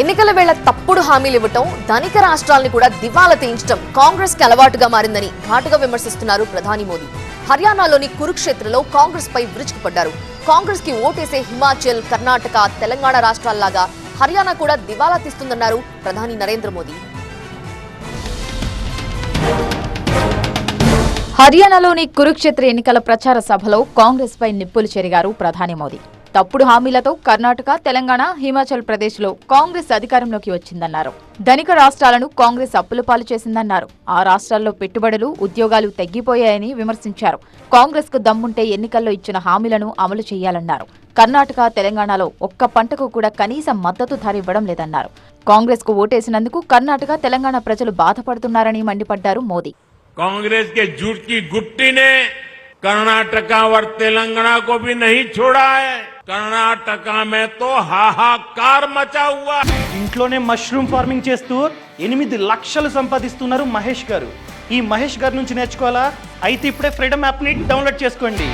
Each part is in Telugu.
ఎన్నికల వేళ తప్పుడు హామీలు ఇవ్వటం ధనిక రాష్ట్రాల్ని కూడా దివాలా తీయించడం కాంగ్రెస్కి అలవాటుగా మారిందని ఘాటుగా విమర్శిస్తున్నారు ప్రధాని మోదీ. హర్యానాలోని కురుక్షేత్రలో కాంగ్రెస్ పై విరుచుకుపడ్డారు. కాంగ్రెస్కి ఓటేసే హిమాచల్ కర్ణాటక తెలంగాణ రాష్ట్రాల్లాగా హర్యానా కూడా దివాలా తీస్తుందన్నారు ప్రధాని నరేంద్ర మోదీ. హర్యానాలోని కురుక్షేత్ర ఎన్నికల ప్రచార సభలో కాంగ్రెస్ పై నిప్పులు చెరిగారు ప్రధాని మోదీ. తప్పుడు హామీలతో కర్ణాటక తెలంగాణ హిమాచల్ ప్రదేశ్లో కాంగ్రెస్ అధికారంలోకి వచ్చిందన్నారు ధనిక రాష్ట్రాలను కాంగ్రెస్ అప్పుల పాలు చేసిందన్నారు ఆ రాష్ట్రాల్లో పెట్టుబడులు ఉద్యోగాలు తగ్గిపోయాయని విమర్శించారు కాంగ్రెస్ కు దమ్ముంటే ఎన్నికల్లో ఇచ్చిన హామీలను అమలు చేయాలన్నారు కర్ణాటక తెలంగాణలో ఒక్క పంటకు కూడా కనీస మద్దతు ధర ఇవ్వడం లేదన్నారు కాంగ్రెస్ కు ఓటేసినందుకు కర్ణాటక తెలంగాణ ప్రజలు బాధపడుతున్నారని మండిపడ్డారు మోదీ कांग्रेस के झूठ की गुट्टी ने कर्नाटका और तेलंगाना को भी नहीं छोड़ा है कर्नाटका में तो हाहाकार मचा हुआ है ఇంట్లోనే మష్రూమ్ ఫార్మింగ్ చేస్తూ ఎనిమిది లక్షలు సంపాదిస్తున్నారు మహేష్ గారు ఈ మహేష్ గారి నుంచి నేర్చుకోవాలా అయితే ఇప్పుడే ఫ్రీడమ్ యాప్ని డౌన్లోడ్ చేసుకోండి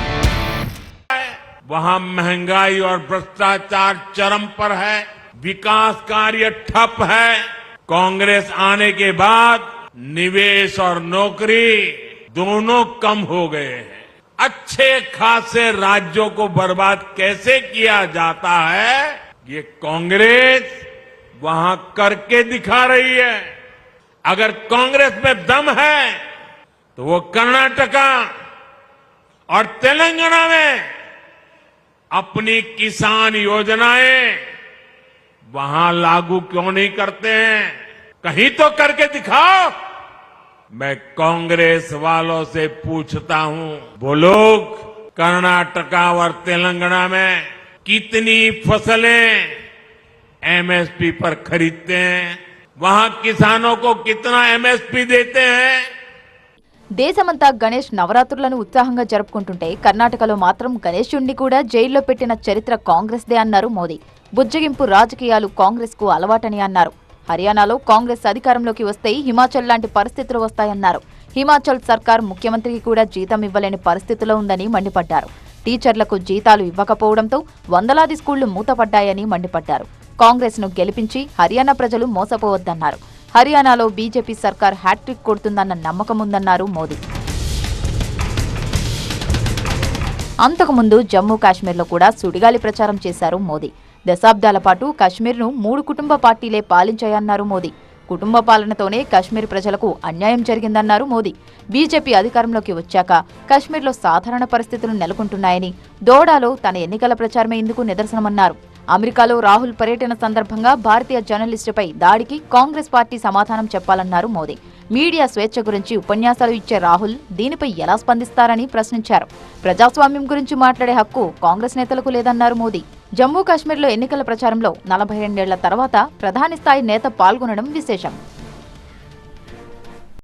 वहाँ महंगाई और भ्रष्टाचार चरम पर है विकास कार्य ठप है कांग्रेस आने के बाद निवेश और नौकरी दोनों कम हो गए हैं अच्छे खासे राज्यों को बर्बाद कैसे किया जाता है? ये कांग्रेस वहाँ करके दिखा रही है। अगर कांग्रेस में दम है तो वो कर्नाटका और तेलंगाना में अपनी किसान योजनाएँ वहाँ लागू क्यों नहीं करते हैं? कहीं तो करके दिखाओ। मैं कांग्रेस वालों से पूछता हूं वो लोग कर्नाटका और तेलंगाना में कितनी फसलें एमएसपी पर खरीदते हैं वहां किसानों को कितना एमएसपी देते हैं దేశమంతా గణేష్ నవరాత్రులను ఉత్సాహంగా జరుపుకుంటుంటే కర్ణాటకలో మాత్రం గణేశుణ్ణి కూడా జైల్లో పెట్టిన చరిత్ర కాంగ్రెస్దే అన్నారు మోదీ బుజ్జగింపు రాజకీయాలు కాంగ్రెస్ కు అలవాటని అన్నారు హర్యానాలో కాంగ్రెస్ అధికారంలోకి వస్తే హిమాచల్ లాంటి పరిస్థితులు వస్తాయన్నారు. హిమాచల్ సర్కార్ ముఖ్యమంత్రికి కూడా జీతం ఇవ్వలేని పరిస్థితిలో ఉందని మండిపడ్డారు. టీచర్లకు జీతాలు ఇవ్వకపోవడంతో వందలాది స్కూళ్ళు మూతపడ్డాయని మండిపడ్డారు. కాంగ్రెస్ను గెలిపించి హర్యానా ప్రజలు మోసపోవద్దన్నారు. హర్యానాలో బీజేపీ సర్కార్ హ్యాట్రిక్ కొడుతుందన్న నమ్మకం ఉందన్నారు మోదీ. అంతకుముందు జమ్మూ కాశ్మీర్లో కూడా సుడిగాలి ప్రచారం చేశారు మోదీ. దశాబ్దాల పాటు కశ్మీర్ను మూడు కుటుంబ పార్టీలే పాలించాయన్నారు మోదీ. కుటుంబ పాలనతోనే కశ్మీర్ ప్రజలకు అన్యాయం జరిగిందన్నారు మోదీ. బీజేపీ అధికారంలోకి వచ్చాక కశ్మీర్లో సాధారణ పరిస్థితులు నెలకొంటున్నాయని దోడాలో తన ఎన్నికల ప్రచారమే ఇందుకు నిదర్శనమన్నారు. అమెరికాలో రాహుల్ పర్యటన సందర్భంగా భారతీయ జర్నలిస్టుపై దాడికి కాంగ్రెస్ పార్టీ సమాధానం చెప్పాలన్నారు మోదీ. మీడియా స్వేచ్ఛ గురించి ఉపన్యాసాలు ఇచ్చే రాహుల్ దీనిపై ఎలా స్పందిస్తారని ప్రశ్నించారు. ప్రజాస్వామ్యం గురించి మాట్లాడే హక్కు కాంగ్రెస్ నేతలకు లేదన్నారు మోదీ. జమ్మూ కాశ్మీర్లో ఎన్నికల ప్రచారంలో నలభై రెండేళ్ళ తర్వాత ప్రధాని స్థాయి నేత పాల్గొనడం విశేషం.